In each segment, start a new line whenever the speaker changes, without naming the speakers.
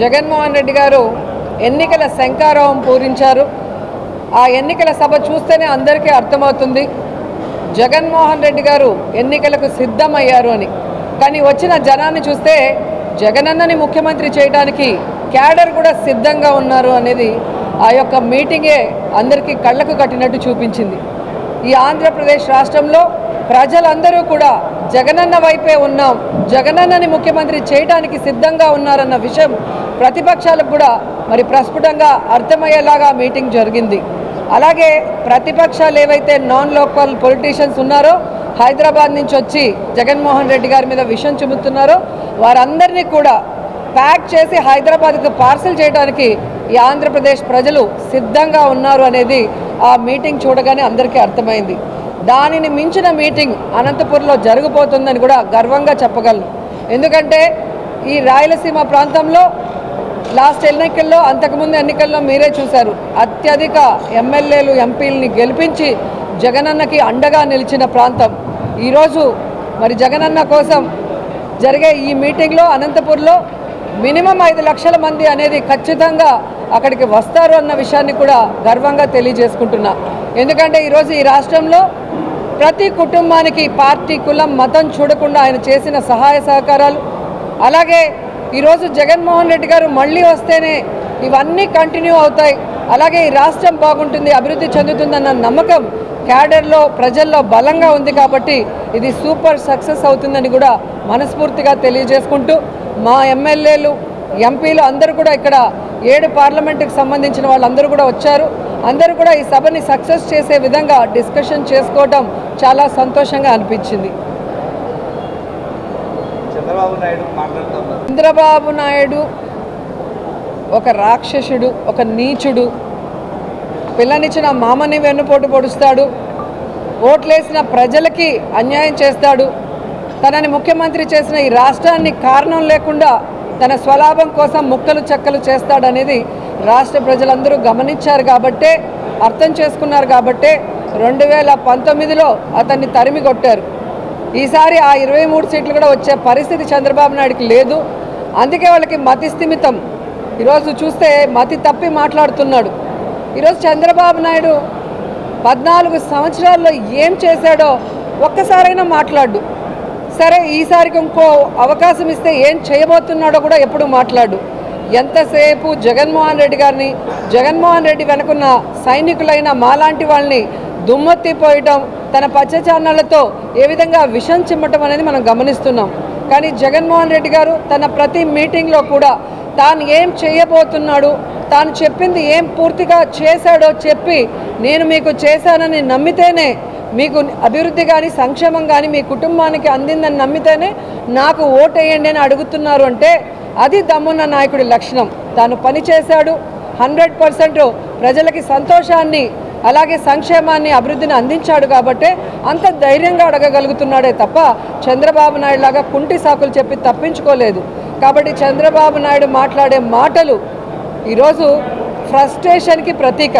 జగన్మోహన్ రెడ్డి గారు ఎన్నికల శంకారావం పూరించారు. ఆ ఎన్నికల సభ చూస్తేనే అందరికీ అర్థమవుతుంది. జగన్మోహన్ రెడ్డి గారు ఎన్నికలకు సిద్ధమయ్యారు అని. కానీ వచ్చిన జనాన్ని చూస్తే జగనన్నని ముఖ్యమంత్రి చేయడానికి క్యాడర్ కూడా సిద్ధంగా ఉన్నారు అనేది ఆ యొక్క మీటింగే అందరికీ కళ్ళకు కట్టినట్టు చూపించింది. ఈ ఆంధ్రప్రదేశ్ రాష్ట్రంలో ప్రజలందరూ కూడా జగనన్న వైపే ఉన్నాం. జగనన్నని ముఖ్యమంత్రి చేయడానికి సిద్ధంగా ఉన్నారన్న విషయం ప్రతిపక్షాలకు కూడా మరి ప్రస్ఫుటంగా అర్థమయ్యేలాగా మీటింగ్ జరిగింది. అలాగే ప్రతిపక్షాలు ఏవైతే నాన్ లోకల్ పొలిటీషియన్స్ ఉన్నారో హైదరాబాద్ నుంచి వచ్చి జగన్మోహన్ రెడ్డి గారి మీద విషయం చూపుతున్నారో వారందరినీ కూడా ప్యాక్ చేసి హైదరాబాద్కు పార్సిల్ చేయడానికి ఈ ఆంధ్రప్రదేశ్ ప్రజలు సిద్ధంగా ఉన్నారు అనేది ఆ మీటింగ్ చూడగానే అందరికీ అర్థమైంది. దానిని మించిన మీటింగ్ అనంతపురంలో జరగబోతుందని కూడా గర్వంగా చెప్పగలను. ఎందుకంటే ఈ రాయలసీమ ప్రాంతంలో లాస్ట్ ఎన్నికల్లో అంతకుముందు ఎన్నికల్లో మీరే చూశారు. అత్యధిక ఎమ్మెల్యేలు ఎంపీలని గెలిపించి జగనన్నకి అండగా నిలిచిన ప్రాంతం. ఈరోజు మరి జగనన్న కోసం జరిగే ఈ మీటింగ్లో అనంతపూర్లో మినిమం ఐదు లక్షల మంది అనేది ఖచ్చితంగా అక్కడికి వస్తారు అన్న విషయాన్ని కూడా గర్వంగా తెలియజేసుకుంటున్నా. ఎందుకంటే ఈరోజు ఈ రాష్ట్రంలో ప్రతి కుటుంబానికి పార్టీ కులం మతం చూడకుండా ఆయన చేసిన సహాయ సహకారాలు అలాగే ఈరోజు జగన్మోహన్ రెడ్డి గారు మళ్ళీ వస్తేనే ఇవన్నీ కంటిన్యూ అవుతాయి. అలాగే ఈ రాష్ట్రం బాగుంటుంది అభివృద్ధి చెందుతుందన్న నమ్మకం క్యాడర్లో ప్రజల్లో బలంగా ఉంది కాబట్టి ఇది సూపర్ సక్సెస్ అవుతుందని కూడా మనస్ఫూర్తిగా తెలియజేసుకుంటూ మా ఎమ్మెల్యేలు ఎంపీలు అందరూ కూడా ఇక్కడ ఏడు పార్లమెంటుకు సంబంధించిన వాళ్ళందరూ కూడా వచ్చారు. అందరూ కూడా ఈ సభని సక్సెస్ చేసే విధంగా డిస్కషన్ చేసుకోవటం చాలా సంతోషంగా అనిపించింది.
చంద్రబాబు నాయుడు
చంద్రబాబు ఒక రాక్షసుడు ఒక నీచుడు. పిల్లనిచ్చిన మామని వెన్నుపోటు పొడుస్తాడు. ఓట్లేసిన ప్రజలకి అన్యాయం చేస్తాడు. తనని ముఖ్యమంత్రి చేసిన ఈ రాష్ట్రాన్ని కారణం లేకుండా తన స్వలాభం కోసం ముక్కలు చెక్కలు చేస్తాడనేది రాష్ట్ర ప్రజలందరూ గమనించారు కాబట్టే అర్థం చేసుకున్నారు కాబట్టే రెండు వేల పంతొమ్మిదిలో అతన్ని తరిమి కొట్టారు. ఈసారి ఆ ఇరవై మూడు సీట్లు కూడా వచ్చే పరిస్థితి చంద్రబాబు నాయుడుకి లేదు. అందుకే వాళ్ళకి మతి స్థిమితం. ఈరోజు చూస్తే మతి తప్పి మాట్లాడుతున్నాడు. ఈరోజు చంద్రబాబు నాయుడు పద్నాలుగు సంవత్సరాల్లో ఏం చేశాడో ఒక్కసారైనా మాట్లాడు. సరే ఈసారికి ఇంకో అవకాశం ఇస్తే ఏం చేయబోతున్నాడో కూడా ఎప్పుడు మాట్లాడు. ఎంతసేపు జగన్మోహన్ రెడ్డి గారిని జగన్మోహన్ రెడ్డి వెనుకున్న సైనికులైన మాలాంటి వాళ్ళని దుమ్మెత్తిపోయటం తన పచ్చ ఏ విధంగా విషం చిమ్మటం అనేది మనం గమనిస్తున్నాం. కానీ జగన్మోహన్ రెడ్డి గారు తన ప్రతి మీటింగ్లో కూడా తాను ఏం చేయబోతున్నాడు తాను చెప్పింది ఏం పూర్తిగా చేశాడో చెప్పి నేను మీకు చేశానని నమ్మితేనే మీకు అభివృద్ధి కానీ సంక్షేమం కానీ మీ కుటుంబానికి అందిందని నమ్మితేనే నాకు ఓటేయండి అని అడుగుతున్నారు అంటే అది దమ్మున్న నాయకుడి లక్షణం. తాను పని చేశాడు హండ్రెడ్ పర్సెంట్ ప్రజలకి సంతోషాన్ని అలాగే సంక్షేమాన్ని అభివృద్ధిని అందించాడు కాబట్టే అంత ధైర్యంగా అడగగలుగుతున్నాడే తప్ప చంద్రబాబు నాయుడు లాగా కుంటి సాకులు చెప్పి తప్పించుకోలేదు. కాబట్టి చంద్రబాబు నాయుడు మాట్లాడే మాటలు ఈరోజు ఫ్రస్ట్రేషన్కి ప్రతీక.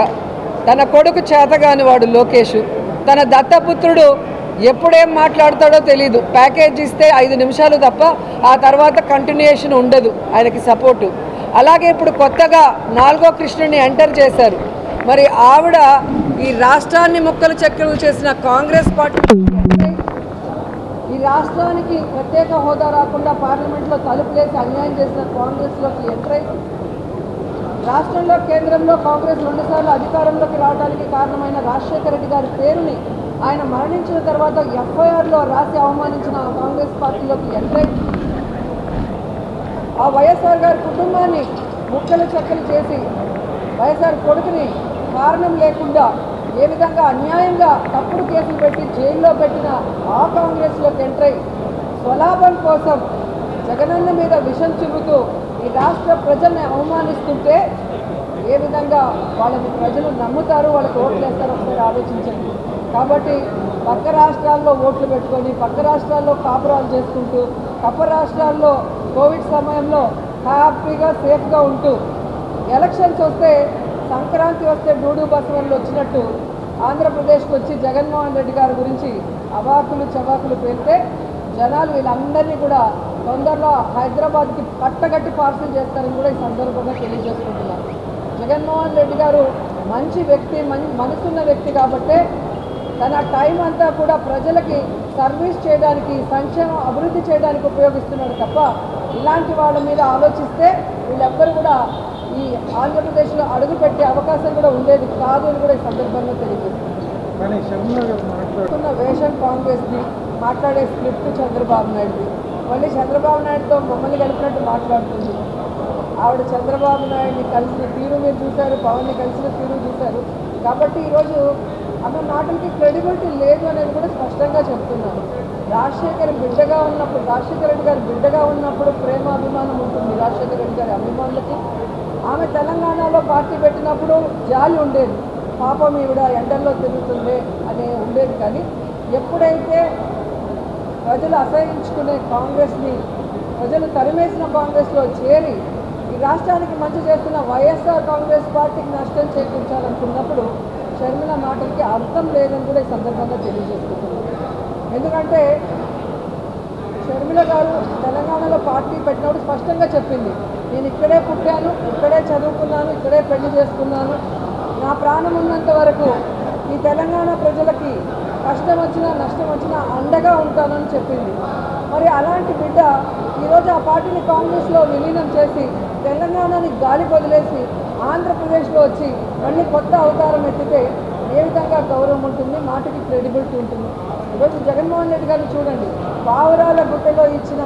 తన కొడుకు చేతగాని వాడు లోకేష్. తన దత్తపుత్రుడు ఎప్పుడేం మాట్లాడతాడో తెలియదు ప్యాకేజ్ ఇస్తే ఐదు నిమిషాలు తప్ప ఆ తర్వాత కంటిన్యూయేషన్ ఉండదు ఆయనకి సపోర్టు. అలాగే ఇప్పుడు కొత్తగా నాలుగో కృష్ణుడిని ఎంటర్ చేశారు. మరి ఆవిడ ఈ రాష్ట్రాన్ని ముక్కలు చెక్కలు చేసిన కాంగ్రెస్ పార్టీ ఈ రాష్ట్రానికి ప్రత్యేక హోదా రాకుండా పార్లమెంట్లో తలుపులేసి అన్యాయం చేసిన కాంగ్రెస్లోకి ఎంటర్ అయి రాష్ట్రంలో కేంద్రంలో కాంగ్రెస్ రెండుసార్లు అధికారంలోకి రావడానికి కారణమైన రాజశేఖర రెడ్డి గారి పేరుని ఆయన మరణించిన తర్వాత ఎఫ్ఐఆర్లో రాసి అవమానించిన కాంగ్రెస్ పార్టీలోకి ఎంట్రై ఆ వైఎస్ఆర్ గారి కుటుంబాన్ని ముక్కలు చెక్కలు చేసి వైఎస్ఆర్ కొడుకుని కారణం లేకుండా ఏ విధంగా అన్యాయంగా తప్పుడు కేసులు పెట్టి జైల్లో పెట్టిన ఆ కాంగ్రెస్లోకి ఎంట్రై స్వలాభం కోసం జగనన్న మీద విషం చూపుతూ ఈ రాష్ట్ర ప్రజల్ని అవమానిస్తుంటే ఏ విధంగా వాళ్ళని ప్రజలు నమ్ముతారు వాళ్ళకి ఓట్లు వేస్తారు ఒకసారి ఆలోచించండి. కాబట్టి పక్క రాష్ట్రాల్లో ఓట్లు పెట్టుకొని పక్క రాష్ట్రాల్లో కాపురాలు చేసుకుంటూ పక్క రాష్ట్రాల్లో కోవిడ్ సమయంలో హ్యాపీగా సేఫ్గా ఉంటూ ఎలక్షన్స్ వస్తే సంక్రాంతి వస్తే డూడు బసవన్లు వచ్చినట్టు ఆంధ్రప్రదేశ్కి వచ్చి జగన్మోహన్ రెడ్డి గారి గురించి అవాకులు చవాకులు పెడితే జనాలు వీళ్ళందరినీ కూడా తొందరలో హైదరాబాద్కి కట్టగట్టి పార్సల్ చేస్తారని కూడా ఈ సందర్భంగా తెలియజేసుకుంటున్నాను. జగన్మోహన్ రెడ్డి గారు మంచి వ్యక్తి మన్ మనసున్న వ్యక్తి కాబట్టే తన టైం అంతా కూడా ప్రజలకి సర్వీస్ చేయడానికి సంక్షేమం అభివృద్ధి చేయడానికి ఉపయోగిస్తున్నాడు తప్ప ఇలాంటి వాళ్ళ మీద ఆలోచిస్తే వీళ్ళెవ్వరు కూడా ఈ ఆంధ్రప్రదేశ్లో అడుగుపెట్టే అవకాశం కూడా ఉండేది కాదు అని కూడా ఈ సందర్భంగా తెలియజేస్తున్నాను.
కానీ షర్మిల గారు మాట్లాడు
చెప్తున్న వేషం కాంగ్రెస్ని మాట్లాడే స్క్రిప్ట్ చంద్రబాబు నాయుడుది. మళ్ళీ చంద్రబాబు నాయుడుతో మమ్మల్ని కలిపినట్టు మాట్లాడుతుంది. ఆవిడ చంద్రబాబు నాయుడిని కలిసిన తీరు మీరు చూశారు పవన్ని కలిసిన తీరు చూశారు. కాబట్టి ఈరోజు అన్న మాటలకి క్రెడిబిలిటీ లేదు అనేది కూడా స్పష్టంగా చెప్తున్నాను రాజశేఖర్ బిడ్డగా ఉన్నప్పుడు రాజశేఖర రెడ్డి గారు బిడ్డగా ఉన్నప్పుడు ప్రేమ అభిమానం ఉంటుంది రాజశేఖర రెడ్డి గారి అభిమానులకి. ఆమె తెలంగాణలో పార్టీ పెట్టినప్పుడు జాలి ఉండేది. పాపం ఈవిడ ఎండల్లో తిరుగుతుంది అనే ఉండేది కానీ ఎప్పుడైతే ప్రజలు అసహించుకునే కాంగ్రెస్ని ప్రజలు తరిమేసిన కాంగ్రెస్లో చేరి ఈ రాష్ట్రానికి మంచి చేస్తున్న వైఎస్ఆర్ కాంగ్రెస్ పార్టీకి నష్టం చేకూర్చాలనుకున్నప్పుడు షర్మిల మాటలకి అర్థం లేదని కూడా ఈ సందర్భంగా తెలియజేసుకుంటున్నాను ఎందుకంటే షర్మిల గారు తెలంగాణలో పార్టీ పెట్టినప్పుడు స్పష్టంగా చెప్పింది నేను ఇక్కడే పుట్టాను ఇక్కడే చదువుకున్నాను ఇక్కడే పెళ్ళి చేసుకున్నాను. నా ప్రాణం ఉన్నంత వరకు ఈ తెలంగాణ ప్రజలకి కష్టం వచ్చినా నష్టం వచ్చినా అండగా ఉంటానని చెప్పింది. మరి అలాంటి బిడ్డ ఈరోజు ఆ పార్టీని కాంగ్రెస్లో విలీనం చేసి తెలంగాణని గాలి వదిలేసి ఆంధ్రప్రదేశ్లో వచ్చి మళ్ళీ కొత్త అవతారం ఎత్తితే ఏ విధంగా గౌరవం ఉంటుంది మాటకి క్రెడిబిలిటీ ఉంటుంది? ఈరోజు జగన్మోహన్ రెడ్డి గారిని చూడండి. పావురాల గుట్టలో ఇచ్చిన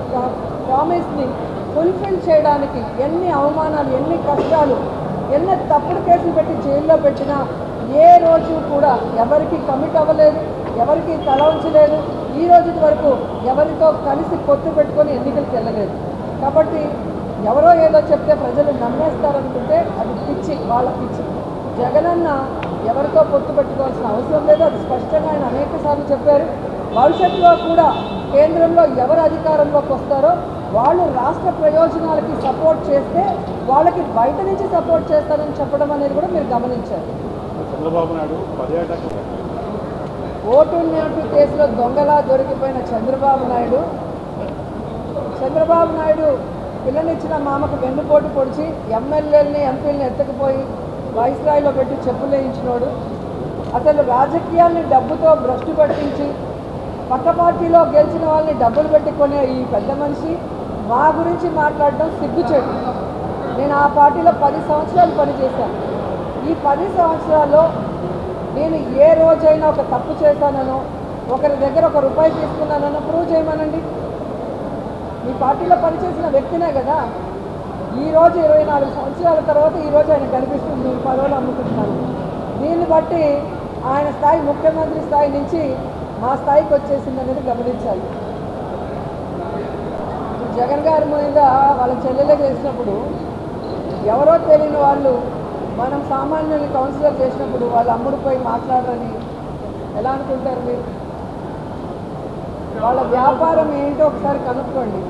ప్రామిస్ని ఫుల్ఫిల్ చేయడానికి ఎన్ని అవమానాలు ఎన్ని కష్టాలు ఎన్ని తప్పుడు కేసులు పెట్టి జైల్లో పెట్టినా ఏ రోజు కూడా ఎవరికి కమిట్ అవ్వలేదు. ఎవరికి తల ఉంచలేదు ఈ రోజు వరకు ఎవరితో కలిసి పొత్తు పెట్టుకొని ఎన్నికలకు వెళ్ళలేదు కాబట్టి ఎవరో ఏదో చెప్తే ప్రజలు నమ్మేస్తారనుకుంటే అది పిచ్చి వాళ్ళ పిచ్చి. జగనన్న ఎవరితో పొత్తు పెట్టుకోవాల్సిన అవసరం లేదు. అది స్పష్టంగా ఆయన అనేక సార్లు చెప్పారు. భవిష్యత్తులో కూడా కేంద్రంలో ఎవరు అధికారంలోకి వస్తారో వాళ్ళు రాష్ట్ర ప్రయోజనాలకి సపోర్ట్ చేస్తే వాళ్ళకి బయట నుంచి సపోర్ట్ చేస్తారని చెప్పడం అనేది కూడా మీరు గమనించారు.
చంద్రబాబు నాయుడు పర్యాటక
ఓటు నోటు కేసులో దొంగలా దొరికిపోయిన చంద్రబాబు నాయుడు. చంద్రబాబు నాయుడు పిల్లనిచ్చిన మామకు వెన్నుపోటు పొడిచి ఎమ్మెల్యేలని ఎంపీలని ఎత్తకపోయి వైస్రాయిలో పెట్టి చెప్పులేయించినోడు అసలు రాజకీయాల్ని డబ్బుతో భ్రష్టు పట్టించి పక్క పార్టీలో గెలిచిన వాళ్ళని డబ్బులు పెట్టుకునే ఈ పెద్ద మనిషి మా గురించి మాట్లాడడం సిగ్గుచేటు. నేను ఆ పార్టీలో పది సంవత్సరాలు పనిచేశాను. ఈ పది సంవత్సరాల్లో నేను ఏ రోజైనా ఒక తప్పు చేశాననో ఒకరి దగ్గర ఒక రూపాయి తీసుకున్నానో ప్రూవ్ చేయమనండి. మీ పార్టీలో పనిచేసిన వ్యక్తినే కదా. ఈరోజు ఇరవై నాలుగు సంవత్సరాల తర్వాత ఈరోజు ఆయన కనిపిస్తుంది మీరు పదవులు అమ్ముకుంటున్నాను దీన్ని బట్టి ఆయన స్థాయి ముఖ్యమంత్రి స్థాయి నుంచి మా స్థాయికి వచ్చేసింది అనేది గమనించాలి. జగన్ గారి మీద వాళ్ళ చెల్లెలే చేసినప్పుడు ఎవరో తెలియని వాళ్ళు మనం సామాన్యుల్ని కౌన్సిలర్ చేసినప్పుడు వాళ్ళు అమ్ముడు పోయి మాట్లాడరని ఎలా అనుకుంటారు మీరు? వాళ్ళ వ్యాపారం ఏంటో ఒకసారి కనుక్కోండి.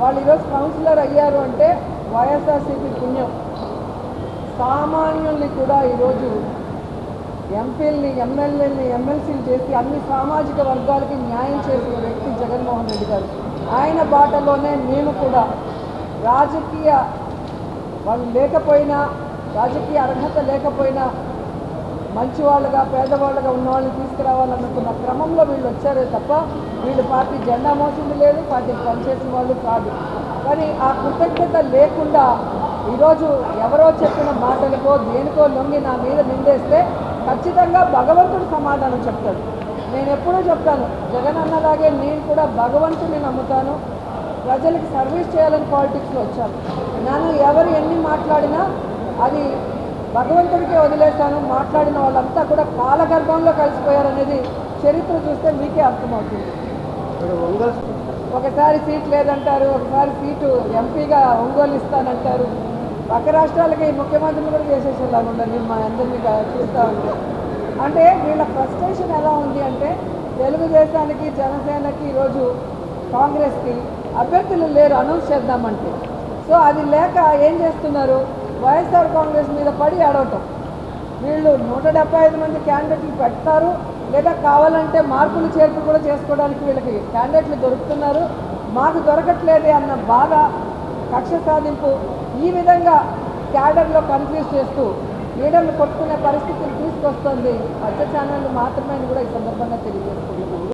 వాళ్ళు ఈరోజు కౌన్సిలర్ అయ్యారు అంటే వైఎస్ఆర్సీపీ పుణ్యం. సామాన్యుల్ని కూడా ఈరోజు ఎంపీల్ని ఎమ్మెల్యేని ఎమ్మెల్సీని చేసి అన్ని సామాజిక వర్గాలకి న్యాయం చేసిన వ్యక్తి జగన్మోహన్ రెడ్డి గారు. ఆయన బాటలోనే మేము కూడా రాజకీయ వాళ్ళు లేకపోయినా రాజకీయ అర్హత లేకపోయినా మంచివాళ్ళుగా పేదవాళ్ళుగా ఉన్నవాళ్ళని తీసుకురావాలనుకున్న క్రమంలో వీళ్ళు వచ్చారే తప్ప వీళ్ళు పార్టీ జెండా మోసింది లేదు పార్టీకి పనిచేసిన వాళ్ళు కాదు. కానీ ఆ కృతజ్ఞత లేకుండా ఈరోజు ఎవరో చెప్పిన మాటలకో దేనికో లొంగి నా మీద నిందేస్తే ఖచ్చితంగా భగవంతుడు సమాధానం చెప్తాడు. నేను ఎప్పుడూ చెప్తాను జగన్ అన్నలాగే నేను కూడా భగవంతుడిని నమ్ముతాను. ప్రజలకి సర్వీస్ చేయాలని పాలిటిక్స్లో వచ్చాను. నన్ను ఎవరు ఎన్ని మాట్లాడినా అది భగవంతుడికే వదిలేశాను మాట్లాడిన వాళ్ళంతా కూడా కాలగర్భంలో కలిసిపోయారనేది చరిత్ర చూస్తే మీకే అర్థమవుతుంది. ఒకసారి సీట్ లేదంటారు ఒకసారి సీటు ఎంపీగా ఒంగోలు ఇస్తానంటారు. పక్క రాష్ట్రాలకి ముఖ్యమంత్రిని కూడా చేసేసేలాగా ఉండండి మా అందరినీ చూస్తూ ఉంటే. అంటే వీళ్ళ ఫ్రస్ట్రేషన్ ఎలా ఉంది అంటే తెలుగుదేశానికి జనసేనకి ఈరోజు కాంగ్రెస్కి అభ్యర్థులు లేరు అనౌన్స్ చేద్దామంటే. సో అది లేక ఏం చేస్తున్నారు? వైఎస్ఆర్ కాంగ్రెస్ మీద పడి ఆడవటం. వీళ్ళు నూట డెబ్బై ఐదు మంది క్యాండిడేట్లు పెడతారు. లేదా కావాలంటే మార్పులు చేర్పు కూడా చేసుకోవడానికి వీళ్ళకి క్యాండిడేట్లు దొరుకుతున్నారు. మాకు దొరకట్లేదే అన్న బాధ కక్ష సాధింపు ఈ విధంగా క్యాడర్లో కన్ఫ్యూజ్ చేస్తూ లీడర్లు కొట్టుకునే పరిస్థితిని తీసుకొస్తుంది పచ్చ ఛానళ్ళు మాత్రమే కూడా ఈ సందర్భంగా తెలియజేస్తుంది